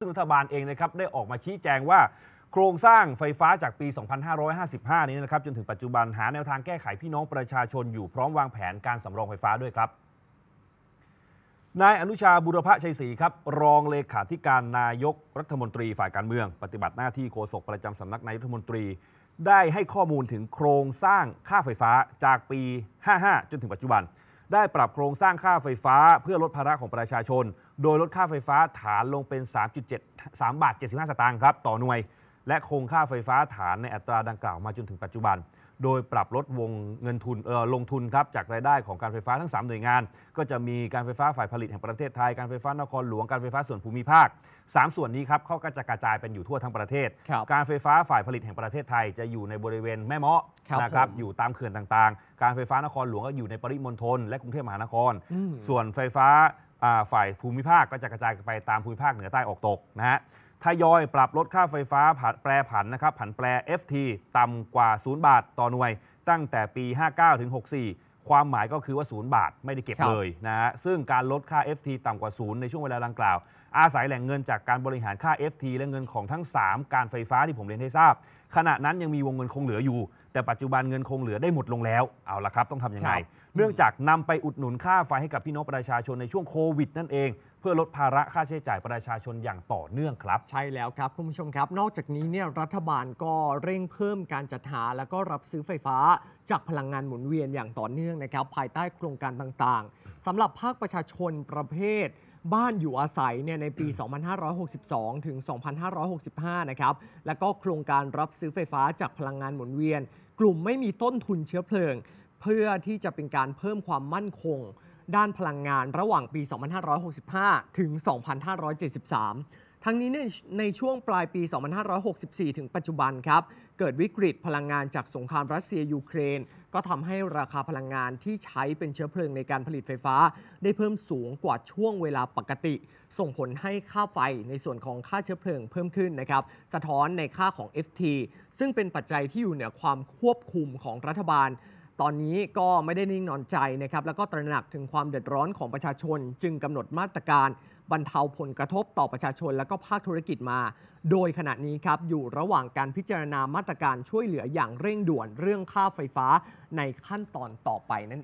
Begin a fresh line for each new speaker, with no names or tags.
ซึ่งรัฐบาลเองนะครับได้ออกมาชี้แจงว่าโครงสร้างไฟฟ้าจากปี 2555 นี้นะครับจนถึงปัจจุบันหาแนวทางแก้ไขพี่น้องประชาชนอยู่พร้อมวางแผนการสำรองไฟฟ้าด้วยครับนายอนุชาบุรพชัยศรีครับ รองเลขาธิการนายกรัฐมนตรีฝ่ายการเมือง ปฏิบัติหน้าที่โฆษกประจำสำนักนายกรัฐมนตรี ได้ให้ข้อมูลถึงโครงสร้างค่าไฟฟ้าจากปี 55 จนถึงปัจจุบัน ได้ปรับโครงสร้างค่าไฟฟ้าเพื่อลดภาระของประชาชน โดยลดค่าไฟฟ้าฐานลงเป็น 3.7 3บาท75 สตางค์ครับ ต่อหน่วย และคงค่าไฟฟ้าฐานในอัตราดังกล่าวมาจนถึงปัจจุบัน โดยปรับลดวงเงินทุนเออลงทุนครับจากรายได้ของการไฟฟ้าทั้ง 3 หน่วยงาน ก็จะมีการไฟฟ้าฝ่ายผลิตแห่งประเทศไทย การไฟฟ้านครหลวง การไฟฟ้าส่วนภูมิภาค 3 ส่วนนี้ครับเขาก็จะกระจายเป็นอยู่ทั่วทั้งประเทศ
ครับ
การไฟฟ้าฝ่ายผลิตแห่งประเทศไทยจะอยู่ในบริเวณแม่เมาะ
ครับ
นะครับ
ผม
อยู่ตามเขื่อนต่างๆ การไฟฟ้านครหลวงก็อยู่ในปริมณฑลและกรุงเทพมหานคร
อืม
ส่วนไฟฟ้าอ่าฝ่ายภูมิภาคก็จะกระจายไปตามภูมิภาคเหนือใต้ออกตกนะฮะ ทยอยปรับลดค่าไฟฟ้าผันแปรผันนะครับผันแปร FT ต่ำกว่า 0 บาทต่อหน่วย ตั้งแต่ปี 59 ถึง 64 ความหมายก็คือว่า 0 บาทไม่ได้เก็บ
ครับ
เลยนะฮะซึ่งการลดค่า FT ต่ำกว่า 0 ในช่วงเวลาดังกล่าว อาศัยแหล่งเงินจากการบริหารค่า FT และเงินของทั้ง 3 การไฟฟ้าที่ผมเรียนให้ทราบ ขณะนั้นยังมีวงเงินคงเหลืออยู่ แต่ปัจจุบันเงินคงเหลือได้หมดลงแล้วเอาละครับต้องทำยังไง
ครับ
เนื่องจากนำไปอุดหนุนค่าไฟให้กับพี่น้องประชาชนในช่วงโควิดนั่นเองเพื่อลดภาระค่าใช้จ่ายประชาชนอย่างต่อเนื่องครับ
ใช่แล้วครับคุณผู้ชมครับ นอกจากนี้เนี่ยรัฐบาลก็เร่งเพิ่มการจัดหา แล้วก็รับซื้อไฟฟ้า จากพลังงานหมุนเวียนอย่างต่อเนื่องนะครับ ภายใต้โครงการต่างๆสำหรับภาคประชาชนประเภทบ้านอยู่อาศัยเนี่ยในปี 2562 ถึง 2565 นะครับ แล้วก็โครงการรับซื้อไฟฟ้าจากพลังงานหมุนเวียน กลุ่มไม่มีต้นทุนเชื้อเพลิง เพื่อที่จะเป็นการเพิ่มความมั่นคง ด้านพลังงานระหว่างปี 2565 ถึง 2573 ทั้งนี้ในในช่วงปลายปี 2564 ถึงปัจจุบันครับ เกิดวิกฤตพลังงานจากสงครามรัสเซียยูเครน ก็ทำให้ราคาพลังงานที่ใช้เป็นเชื้อเพลิงในการผลิตไฟฟ้า ได้เพิ่มสูงกว่าช่วงเวลาปกติ ส่งผลให้ค่าไฟในส่วนของค่าเชื้อเพลิงเพิ่มขึ้นนะครับ สะท้อนในค่าของ FT ซึ่งเป็นปัจจัยที่อยู่เหนือความควบคุมของรัฐบาล ตอนนี้ก็ไม่ได้นิ่งนอนใจนะครับแล้วก็ตระหนักถึงความเดือดร้อนของประชาชน จึงกำหนดมาตรการบรรเทาผลกระทบต่อประชาชน และก็ภาคธุรกิจมา โดยขณะนี้ครับอยู่ระหว่างการพิจารณามาตรการช่วยเหลืออย่างเร่งด่วนเรื่องค่าไฟฟ้าในขั้นตอนต่อไปนั่นเอง